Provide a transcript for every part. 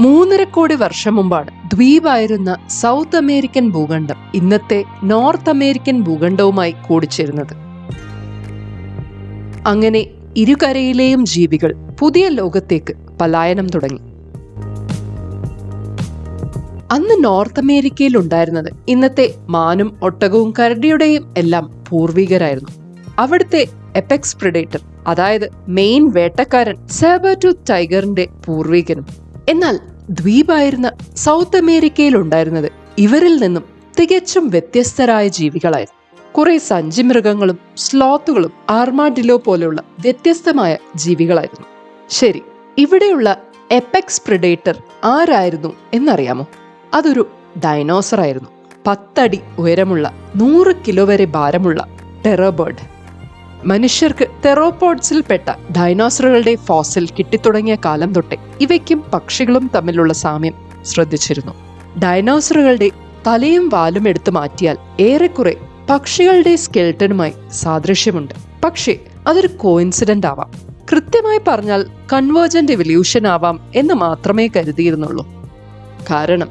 മൂന്നര കോടി വർഷം മുമ്പാണ് ദ്വീപായിരുന്ന സൗത്ത് അമേരിക്കൻ ഭൂഖണ്ഡം ഇന്നത്തെ നോർത്ത് അമേരിക്കൻ ഭൂഖണ്ഡവുമായി കൂടിച്ചേരുന്നത്. അങ്ങനെ ഇരുകരയിലെയും ജീവികൾ പുതിയ ലോകത്തേക്ക് പലായനം തുടങ്ങി. അന്ന് നോർത്ത് അമേരിക്കയിൽ ഉണ്ടായിരുന്നത് ഇന്നത്തെ മാനും ഒട്ടകവും കരടിയുടെയും എല്ലാം പൂർവികരായിരുന്നു. അവിടുത്തെ എപെക്സ് പ്രിഡേറ്റർ അതായത് മെയിൻ വേട്ടക്കാരൻ സാബർടു ടൈഗറിന്റെ പൂർവികനും. എന്നാൽ ദ്വീപായിരുന്ന സൗത്ത് അമേരിക്കയിൽ ഉണ്ടായിരുന്നത് ഇവരിൽ നിന്നും തികച്ചും വ്യത്യസ്തരായ ജീവികളായിരുന്നു. കുറെ സഞ്ചിമൃഗങ്ങളും സ്ലോത്തുകളും ആർമാഡിലോ പോലെയുള്ള വ്യത്യസ്തമായ ജീവികളായിരുന്നു. ശരി ഇവിടെയുള്ള എപ്പെക്സ് പ്രിഡേറ്റർ ആരായിരുന്നു എന്നറിയാമോ? അതൊരു ഡൈനോസർ ആയിരുന്നു പത്തടി ഉയരമുള്ള നൂറ് കിലോ വരെ ഭാരമുള്ള ടെറബേർഡ് മനുഷ്യർക്ക് തെറോപോഡ്സിൽപ്പെട്ട ഡൈനോസറുകളുടെ ഫോസിൽ കിട്ടിത്തുടങ്ങിയ കാലം തൊട്ടേ ഇവയ്ക്കും പക്ഷികളും തമ്മിലുള്ള സാമ്യം ശ്രദ്ധിച്ചിരുന്നു. ഡൈനോസറുകളുടെ തലയും വാലും എടുത്തു മാറ്റിയാൽ ഏറെക്കുറെ പക്ഷികളുടെ സ്കെൽട്ടനുമായി സാദൃശ്യമുണ്ട്. പക്ഷേ അതൊരു കോയിൻസിഡന്റ് ആവാം. കൃത്യമായി പറഞ്ഞാൽ കൺവേർജന്റ് എവല്യൂഷൻ ആവാം എന്ന് മാത്രമേ കരുതിയിരുന്നുള്ളൂ. കാരണം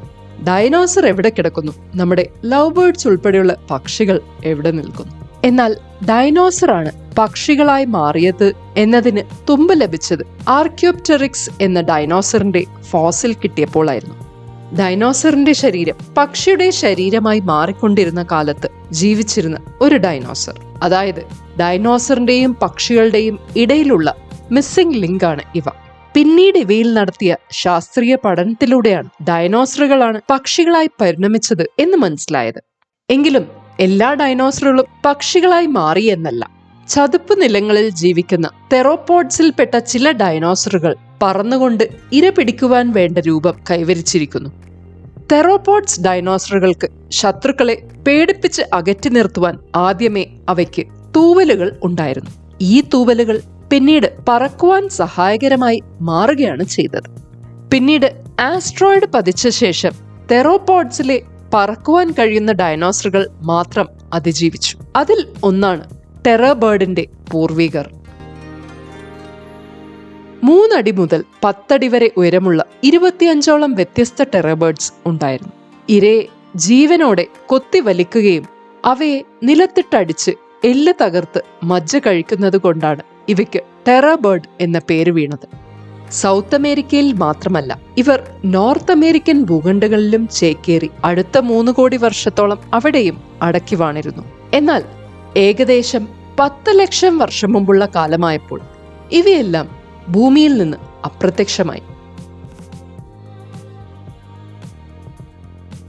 ഡൈനോസർ എവിടെ കിടക്കുന്നു? നമ്മുടെ ലവ് ബേർഡ്സ് ഉൾപ്പെടെയുള്ള പക്ഷികൾ എവിടെ നിൽക്കുന്നു? എന്നാൽ ഡൈനോസർ ആണ് പക്ഷികളായി മാറിയത് എന്നതിന് തുമ്പ് ലഭിച്ചത് ആർക്യോപ്റ്ററിക്സ് എന്ന ഡൈനോസറിന്റെ ഫോസിൽ കിട്ടിയപ്പോഴായിരുന്നു ഡൈനോസറിന്റെ ശരീരം പക്ഷിയുടെ ശരീരമായി മാറിക്കൊണ്ടിരുന്ന കാലത്ത് ജീവിച്ചിരുന്ന ഒരു ഡൈനോസർ. അതായത് ഡൈനോസറിന്റെയും പക്ഷികളുടെയും ഇടയിലുള്ള മിസ്സിംഗ് ലിങ്ക് ആണ് ഇവ. പിന്നീട് ഇവയിൽ നടത്തിയ ശാസ്ത്രീയ പഠനത്തിലൂടെയാണ് ഡൈനോസറുകളാണ് പക്ഷികളായി പരിണമിച്ചത് എന്ന് മനസ്സിലായത്. എങ്കിലും എല്ലാ ഡൈനോസറുകളും പക്ഷികളായി മാറി എന്നല്ല. ചതുപ്പ് നിലങ്ങളിൽ ജീവിക്കുന്ന തെറോപോഡ്സിൽപ്പെട്ട ചില ഡൈനോസറുകൾ പറന്നുകൊണ്ട് ഇര പിടിക്കുവാൻ വേണ്ട രൂപം കൈവരിച്ചിരിക്കുന്നു. തെറോപോഡ്സ് ഡൈനോസറുകൾക്ക് ശത്രുക്കളെ പേടിപ്പിച്ച് അകറ്റി നിർത്തുവാൻ ആദ്യമേ അവയ്ക്ക് തൂവലുകൾ ഉണ്ടായിരുന്നു. ഈ തൂവലുകൾ പിന്നീട് പറക്കുവാൻ സഹായകരമായി മാറുകയാണ് ചെയ്തത്. പിന്നീട് ആസ്ട്രോയിഡ് പതിച്ച ശേഷം തെറോപോഡ്സിലെ പറക്കുവാൻ കഴിയുന്ന ഡൈനോസറുകൾ മാത്രം അതിജീവിച്ചു. അതിൽ ഒന്നാണ് ടെറബേർഡിന്റെ പൂർവികർ. മൂന്നടി മുതൽ പത്തടി വരെ ഉയരമുള്ള ഇരുപത്തിയഞ്ചോളം വ്യത്യസ്ത ടെറബേർഡ്സ് ഉണ്ടായിരുന്നു. ഇരയെ ജീവനോടെ കൊത്തി വലിക്കുകയും അവയെ നിലത്തിട്ടടിച്ച് എല്ല് തകർത്ത് മജ്ജ കഴിക്കുന്നത് കൊണ്ടാണ് ഇവയ്ക്ക് ടെറബേർഡ് എന്ന പേര് വീണത്. സൗത്ത് അമേരിക്കയിൽ മാത്രമല്ല ഇവർ നോർത്ത് അമേരിക്കൻ ഭൂഖണ്ഡങ്ങളിലും ചേക്കേറി അടുത്ത മൂന്ന് കോടി വർഷത്തോളം അവിടെയും അടക്കി വാണിരുന്നു. എന്നാൽ ഏകദേശം പത്ത് ലക്ഷം വർഷം മുമ്പുള്ള കാലമായപ്പോൾ ഇവയെല്ലാം ഭൂമിയിൽ നിന്ന് അപ്രത്യക്ഷമായി.